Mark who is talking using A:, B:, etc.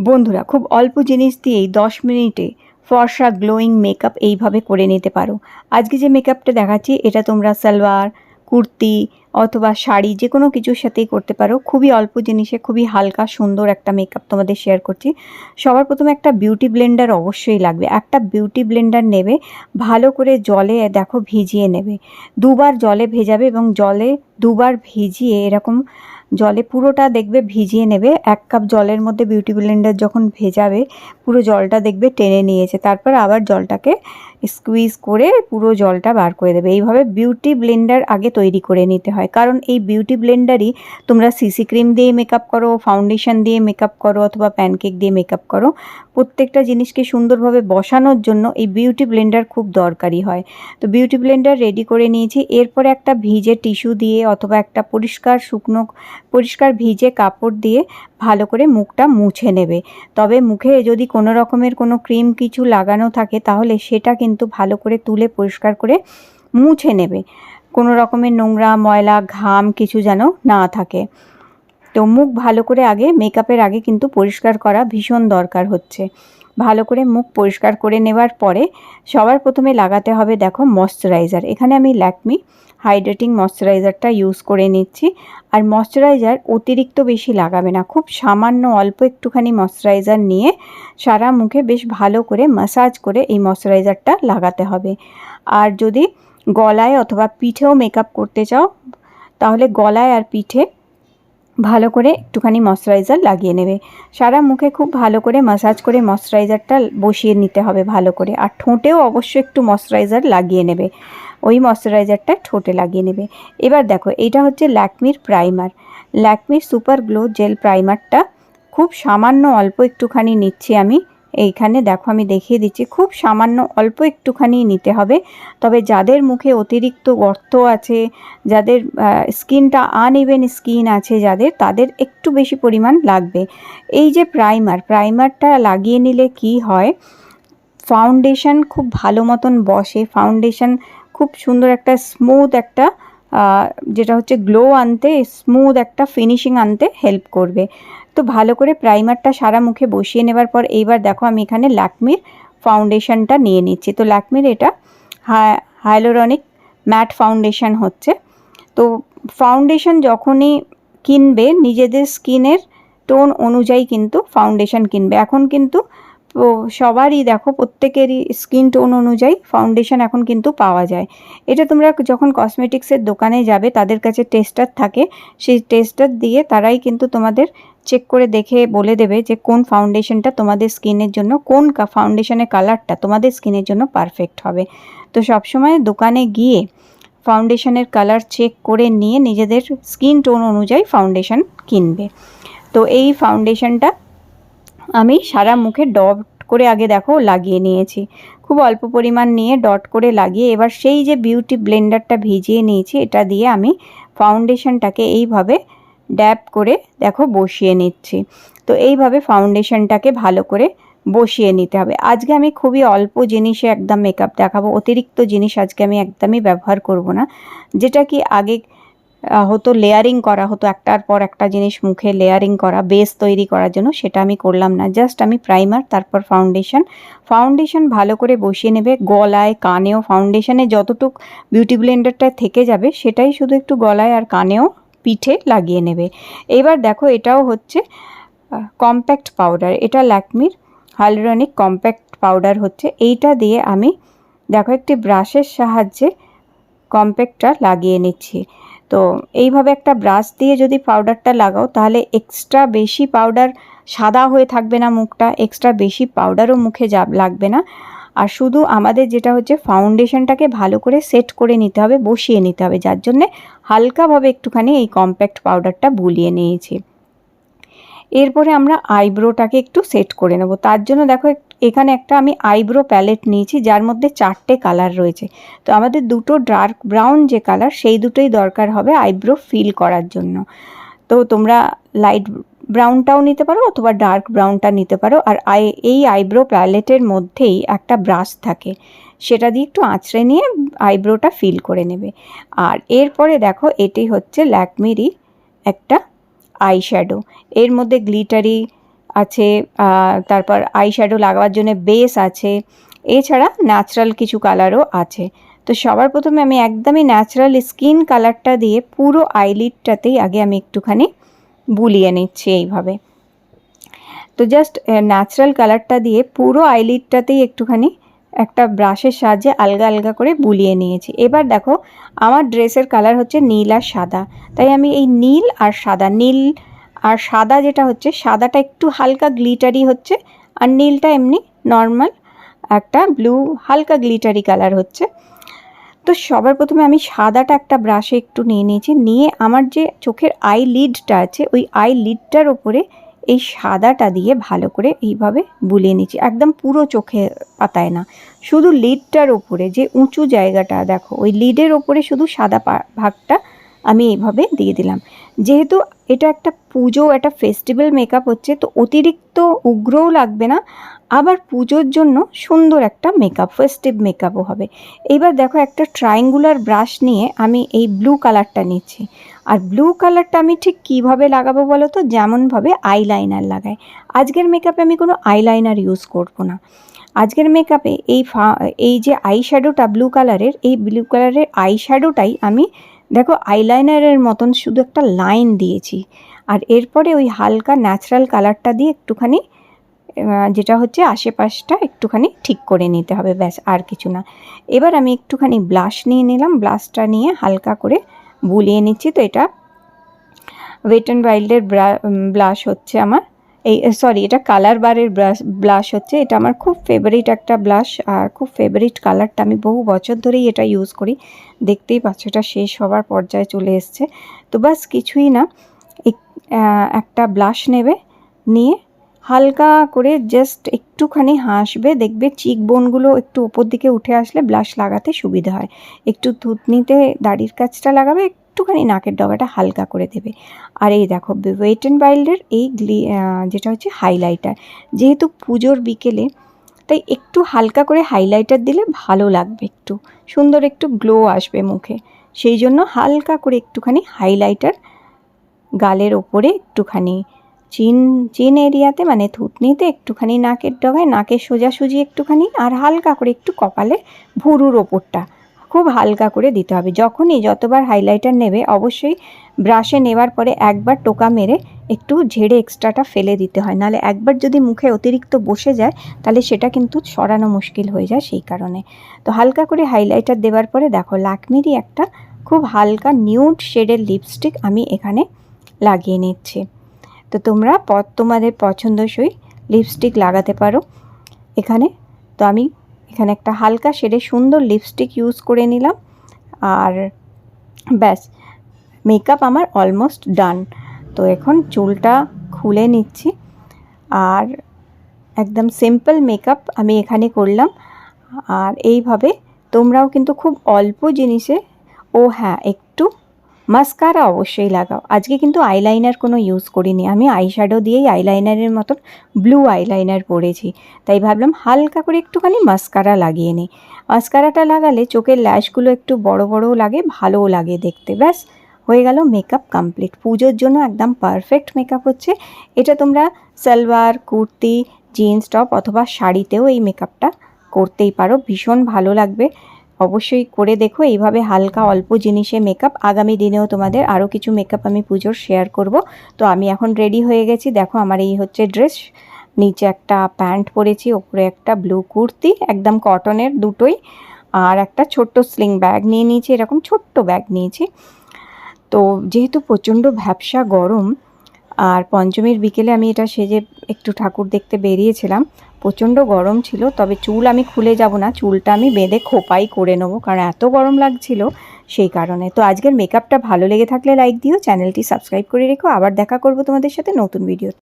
A: বন্ধুরা, খুব অল্প জিনিস দিয়েই দশ মিনিটে ফর্সা গ্লোয়িং মেকআপ এইভাবে করে নিতে পারো। আজকে যে মেকআপটা দেখাচ্ছি, এটা তোমরা সালোয়ার, কুর্তি অথবা শাড়ি যে কোনো কিছুর সাথেই করতে পারো। খুবই অল্প জিনিসে খুবই হালকা সুন্দর একটা মেকআপ তোমাদের শেয়ার করছি। সবার প্রথমে একটা বিউটি ব্লেন্ডার অবশ্যই লাগবে। একটা বিউটি ব্লেন্ডার নেবে, ভালো করে জলে, দেখো, ভিজিয়ে নেবে। দুবার জলে ভেজাবে এবং জলে দুবার ভিজিয়ে এরকম জলে পুরোটা দেখবে ভিজিয়ে নেবে। এক কাপ জলের মধ্যে বিউটি ব্লেন্ডার যখন ভেজাবে, পুরো জলটা দেখবে টেনে নিয়েছে। তারপর আবার জলটাকে স্কুইজ করে পুরো জলটা বার করে দেবে। এইভাবে বিউটি ব্লেন্ডার আগে তৈরি করে নিতে হয়। কারণ এই বিউটি ব্লেন্ডারই তোমরা সিসি ক্রিম দিয়ে মেকআপ করো ফাউন্ডেশন দিয়ে মেকআপ করো, অথবা প্যানকেক দিয়ে মেকআপ করো। প্রত্যেকটা জিনিসকে সুন্দরভাবে বসানোর জন্য এই বিউটি ব্লেন্ডার খুব দরকারি হয়। তো বিউটি ব্লেন্ডার রেডি করে নিয়েছি। এরপরে একটা ভিজে টিস্যু দিয়ে অথবা একটা পরিষ্কার শুকনো পরিষ্কার ভিজে কাপড় দিয়ে ভালো করে মুখটা মুছে নেবে। তবে মুখে যদি কোনো রকমের কোনো ক্রিম কিছু লাগানো থাকে, তাহলে সেটা কিন্তু ভালো করে তুলে পরিষ্কার করে মুছে নেবে। কোনো রকমের নোংরা, ময়লা, ঘাম কিছু যেন না থাকে। তো মুখ ভালো করে আগে, মেকআপের আগে কিন্তু পরিষ্কার করা ভীষণ দরকার হচ্ছে। ভালো করে মুখ পরিষ্কার করে নেওয়ার পরে সবার প্রথমে লাগাতে হবে, দেখো, ময়শ্চারাইজার। এখানে আমি ল্যাকমি হাইড্রেটিং ময়শ্চারাইজারটা ইউজ করে নিচ্ছি। আর ময়শ্চারাইজার অতিরিক্ত বেশি লাগাবে না, খুব সামান্য অল্প একটুখানি ময়শ্চারাইজার নিয়ে সারা মুখে বেশ ভালো করে মাসাজ করে এই ময়শ্চারাইজারটা লাগাতে হবে। আর যদি গলায় অথবা পিঠেও মেকআপ করতে চাও, তাহলে গলায় আর পিঠে ভালো করে একটুখানি ময়শ্চারাইজার লাগিয়ে নেবে। সারা মুখে খুব ভালো করে মাসাজ করে ময়শ্চারাইজারটা বসিয়ে নিতে হবে ভালো করে। আর ঠোঁটেও অবশ্যই একটু ময়শ্চারাইজার লাগিয়ে নেবে। ওই ময়শ্চারাইজারটা ঠোঁটে লাগিয়ে নেবে। এবার দেখো এটা হচ্ছে ল্যাকমির প্রাইমার। ল্যাকমির সুপার গ্লো জেল প্রাইমারটা খুব সামান্য অল্প একটুখানি নিচ্ছি আমি। এইখানে দেখো, আমি দেখিয়ে দিচ্ছি, খুব সামান্য অল্প একটুখানি নিতে হবে। তবে যাদের মুখে অতিরিক্ত গর্ত আছে, যাদের স্কিনটা আনইভেন স্কিন আছে যাদের, তাদের একটু বেশি পরিমাণ লাগবে। এই যে প্রাইমার, প্রাইমারটা লাগিয়ে নিলে কি হয়? ফাউন্ডেশন খুব ভালো মতন বসে, ফাউন্ডেশন খুব সুন্দর একটা স্মুথ একটা যেটা হচ্ছে গ্লো আনতে স্মুথ একটা ফিনিশিং আনতে হেল্প করবে। তো ভালো করে প্রাইমারটা সারা মুখে বসিয়ে নেবার পর এইবার দেখো আমি এখানে ল্যাকমির ফাউন্ডেশনটা নিয়ে নিচ্ছি। তো ল্যাকমির এটা হাইলোরনিক ম্যাট ফাউন্ডেশন হচ্ছে। তো ফাউন্ডেশন যখনই কিনবে, নিজেদের স্কিনের টোন অনুযায়ী কিন্তু ফাউন্ডেশন কিনবে। এখন কিন্তু তো সবারই দেখো, প্রত্যেকেরই স্কিন টোন অনুযায়ী ফাউন্ডেশন এখন কিন্তু পাওয়া যায়। এটা তোমরা যখন কসমেটিক্সের দোকানে যাবে, তাদের কাছে টেস্টার থাকে, সেই টেস্টার দিয়ে তারাই কিন্তু তোমাদের চেক করে দেখে বলে দেবে যে কোন ফাউন্ডেশনটা তোমাদের স্কিনের জন্য, কোন ফাউন্ডেশনের কালারটা তোমাদের স্কিনের জন্য পারফেক্ট হবে। তো সবসময় দোকানে গিয়ে ফাউন্ডেশনের কালার চেক করে নিয়ে নিজেদের স্কিন টোন অনুযায়ী ফাউন্ডেশন কিনবে। তো এই ফাউন্ডেশনটা আমি সারা মুখে ডট করে আগে দেখো লাগিয়ে নিয়েছি। খুব অল্প পরিমাণ নিয়ে ডট করে লাগিয়ে এবার সেই যে বিউটি ব্লেন্ডারটা ভিজিয়ে নিয়েছি, এটা দিয়ে আমি ফাউন্ডেশনটাকে এইভাবে ড্যাপ করে দেখো বসিয়ে নিচ্ছি। তো এইভাবে ফাউন্ডেশনটাকে ভালো করে বসিয়ে নিতে হবে। আজকে আমি খুবই অল্প জিনিসে একদম মেকআপ দেখাবো। অতিরিক্ত জিনিস আজকে আমি একদমই ব্যবহার করব না। যেটা কি আগে হতো লেয়ারিং করা, হতো একটার পর একটা জিনিস মুখে লেয়ারিং করা, বেস তৈরি করার জন্য, সেটা আমি করলাম না। জাস্ট আমি প্রাইমার তারপর ফাউন্ডেশন ফাউন্ডেশন ভালো করে বসিয়ে নেবে, গলায়, কানেও ফাউন্ডেশনে যতটুক বিউটি ব্লেন্ডারটা থেকে যাবে, সেটাই শুধু একটু গলায় আর কানেও পিঠে লাগিয়ে নেবে। এবার দেখো, এটাও হচ্ছে কম্প্যাক্ট পাউডার এটা ল্যাকমির হাইলোরনিক কম্প্যাক্ট পাউডার হচ্ছে। এইটা দিয়ে আমি, দেখো, একটি ব্রাশের সাহায্যে কম্প্যাক্টটা লাগিয়ে নিচ্ছি। তো এইভাবে একটা ব্রাশ দিয়ে যদি পাউডারটা লাগাও, তাহলে এক্সট্রা বেশি পাউডার সাদা হয়ে থাকবে না মুখটা এক্সট্রা বেশি পাউডারও মুখে যা, লাগবে না। আর শুধু আমাদের যেটা হচ্ছে ফাউন্ডেশনটাকে ভালো করে সেট করে নিতে হবে, বসিয়ে নিতে হবে। যার জন্যে হালকাভাবে একটুখানি এই কম্প্যাক্ট পাউডারটা বুলিয়ে নিয়েছি। এরপরে আমরা আইব্রোটাকে একটু সেট করে নেব। তার জন্য দেখো এখানে একটা আমি আইব্রো প্যালেট নিয়েছি, যার মধ্যে চারটে কালার রয়েছে। তো আমাদের দুটো ডার্ক ব্রাউন যে কালার, সেই দুটোই দরকার হবে আইব্রো ফিল করার জন্য। তো তোমরা লাইট ব্রাউনটাও নিতে পারো অথবা ডার্ক ব্রাউনটা নিতে পারো। আর আই, এই আইব্রো প্যালেটের মধ্যেই একটা ব্রাশ থাকে, সেটা দিয়ে একটু আঁচড়ে নিয়ে আইব্রোটা ফিল করে নেবে। আর এরপরে দেখো, এটি হচ্ছে ল্যাকমিরই একটা আই শ্যাডো এর মধ্যে গ্লিটারি আছে তারপর আই শ্যাডো লাগাবার জন্য বেস আছে। এছাড়া ন্যাচারাল কিছু কালারও আছে। তো সবার প্রথমে আমি একদমই ন্যাচারাল স্কিন কালারটা দিয়ে পুরো আইলিডটাতেই আগে আমি একটুখানি বুলিয়ে নিচ্ছি এইভাবে। তো জাস্ট ন্যাচারাল কালারটা দিয়ে পুরো আইলিডটাতেই একটুখানি একটা ব্রাশের সাহায্যে আলগা আলগা করে বুলিয়ে নিয়েছি। এবার দেখো, আমার ড্রেসের কালার হচ্ছে নীল আর সাদা। তাই আমি এই নীল আর সাদা, নীল আর সাদা যেটা হচ্ছে, সাদাটা একটু হালকা গ্লিটারি হচ্ছে আর নীলটা এমনি নর্মাল একটা ব্লু, হালকা গ্লিটারি কালার হচ্ছে। তো সবার প্রথমে আমি সাদাটা একটা ব্রাশে একটু নিয়ে নিয়েছি। নিয়ে আমার যে চোখের আই লিডটা আছে, ওই আই লিডটার ওপরে এই সাদাটা দিয়ে ভালো করে এইভাবে বুলিয়ে নিচ্ছি। একদম পুরো চোখে পাতায় না। শুধু লিডটার ওপরে, যে উঁচু জায়গাটা, দেখো, ওই লিডের ওপরে শুধু সাদা ভাগটা আমি এইভাবে দিয়ে দিলাম। যেহেতু এটা একটা পুজো, একটা ফেস্টিভ্যাল মেকআপ হচ্ছে, তো অতিরিক্ত উগ্রও লাগবে না। আবার পুজোর জন্য সুন্দর একটা মেকআপ ফেস্টিভ মেকআপও হবে। এইবার দেখো একটা ট্রায়াঙ্গুলার ব্রাশ নিয়ে আমি এই ব্লু কালারটা নিচ্ছি। আর ব্লু কালারটা আমি ঠিক কীভাবে লাগাবো বলো তো? যেমনভাবে আইলাইনার লাগাই। আজকের মেকআপে আমি কোনো আইলাইনার ইউজ করব না। আজকের মেকআপে এই ফা এই যে আই শ্যাডোটা ব্লু কালারের এই ব্লু কালারের আই শ্যাডোটাই আমি দেখো আইলাইনারের মতন শুধু একটা লাইন দিয়েছি। আর এরপরে ওই হালকা ন্যাচারাল কালারটা দিয়ে একটুখানি যেটা হচ্ছে আশেপাশটা একটুখানি ঠিক করে নিতে হবে, ব্যাস, আর কিছু না। এবার আমি একটুখানি ব্লাশ নিয়ে নিলাম। ব্লাশটা নিয়ে হালকা করে বুলিয়ে নিচ্ছি। তো এটা ওয়েট অ্যান্ড ওয়াইল্ডের ব্লাশ হচ্ছে আমার। এই সরি এটা কালার বারের ব্রাশ ব্লাশ হচ্ছে। এটা আমার খুব ফেভারিট একটা ব্লাশ আর খুব ফেভারিট কালারটা আমি বহু বছর ধরেই এটা ইউজ করি। দেখতেই পাচ্ছ, এটা শেষ হবার পর্যায়ে চলে এসছে। তো বাস কিছুই না। এক- একটা ব্লাশ নেবে, নিয়ে হালকা করে জাস্ট একটুখানি হাসবে, দেখবে চিক বোনগুলো একটু ওপর দিকে উঠে আসলে ব্লাশ লাগাতে সুবিধা হয়। একটু থুতনিতে দাড়ির কাছটা লাগাবে, একটুখানি নাকের ডগাটা হালকা করে দেবে। আর এই দেখো ওয়েট অ্যান্ড ওয়াইল্ডের এই গ্লি যেটা হচ্ছে হাইলাইটার যেহেতু পুজোর বিকেলে, তাই একটু হালকা করে হাইলাইটার দিলে ভালো লাগবে একটু। সুন্দর একটু গ্লো আসবে মুখে। সেই জন্য হালকা করে একটুখানি হাইলাইটার গালের ওপরে একটুখানি চিন চিন এরিয়াতে মানে থুতনিতে একটুখানি নাকের ডগায়, নাকের সোজাসুজি একটুখানি আর হালকা করে একটু কপালে ভুরুর ওপরটা খুব হালকা করে দিতে হবে। যখনই যতবার হাইলাইটার নেবে, অবশ্যই ব্রাশে নেওয়ার পরে একবার টোকা মেরে একটু ঝেড়ে এক্সট্রাটা ফেলে দিতে হয়। নাহলে একবার যদি মুখে অতিরিক্ত বসে যায় তাহলে সেটা কিন্তু সরানো মুশকিল হয়ে যায় সেই কারণে। তো হালকা করে হাইলাইটার দেওয়ার পরে দেখো, লাকমিরই একটা খুব হালকা নিউড শেডের লিপস্টিক আমি এখানে লাগিয়ে নিচ্ছি। তো তোমরা তোমাদের পছন্দসই লিপস্টিক লাগাতে পারো এখানে। তো আমি এখানে একটা হালকা শেডে সুন্দর লিপস্টিক ইউজ করে নিলাম। আর ব্যাস মেকআপ আমার অলমোস্ট ডান তো এখন চুলটা খুলে নিচ্ছি। আর একদম সিম্পল মেকআপ আমি এখানে করলাম। আর এইভাবে তোমরাও কিন্তু খুব অল্প জিনিসে, ও হ্যাঁ একটু মাস্কারা অবশ্যই লাগাও। আজকে কিন্তু আইলাইনার কোনো ইউজ করিনি। আমি আইশ্যাডো দিয়েই আইলাইনারের মতন ব্লু আইলাইনার পরেছি। তাই ভাবলাম হালকা করে একটুখানি মাস্কারা লাগিয়ে নিই। মাস্কারাটা লাগালে চোখের ল্যাশগুলো একটু বড় বড়ও লাগে, ভালোও লাগে দেখতে। ব্যাস, হয়ে গেল মেকআপ কমপ্লিট পুজোর জন্য একদম পারফেক্ট মেকআপ হচ্ছে। এটা তোমরা সালোয়ার, কুর্তি জিন্স টপ অথবা শাড়িতেও এই মেকআপটা করতেই পারো। ভীষণ ভালো লাগবে। অবশ্যই করে দেখো। এইভাবে হালকা অল্প জিনিসে মেকআপ আগামী দিনেও তোমাদের আরও কিছু মেকআপ আমি পুজোর শেয়ার করব। তো আমি এখন রেডি হয়ে গেছি। দেখো আমার এই হচ্ছে ড্রেস নিচে একটা প্যান্ট পরেছি, ওপরে একটা ব্লু কুর্তি, একদম কটনের দুটোই। আর একটা ছোট্ট স্লিং ব্যাগ নিয়ে নিয়েছি, এরকম ছোট্ট ব্যাগ নিয়েছি। তো যেহেতু প্রচণ্ড ভ্যাবসা গরম আর পঞ্চমীর বিকেলে আমি এটা সেজে একটু ঠাকুর দেখতে বেরিয়েছিলাম। প্রচণ্ড গরম ছিল, তবে চুল আমি খুলে যাব না, চুলটা আমি বেঁধে খোপাই করে নেব, কারণ এত গরম লাগছিল সেই কারণে। তো আজকের মেকআপটা ভালো লেগে থাকলে লাইক দিও চ্যানেলটি সাবস্ক্রাইব করে রেখো, আবার দেখা করব তোমাদের সাথে নতুন ভিডিও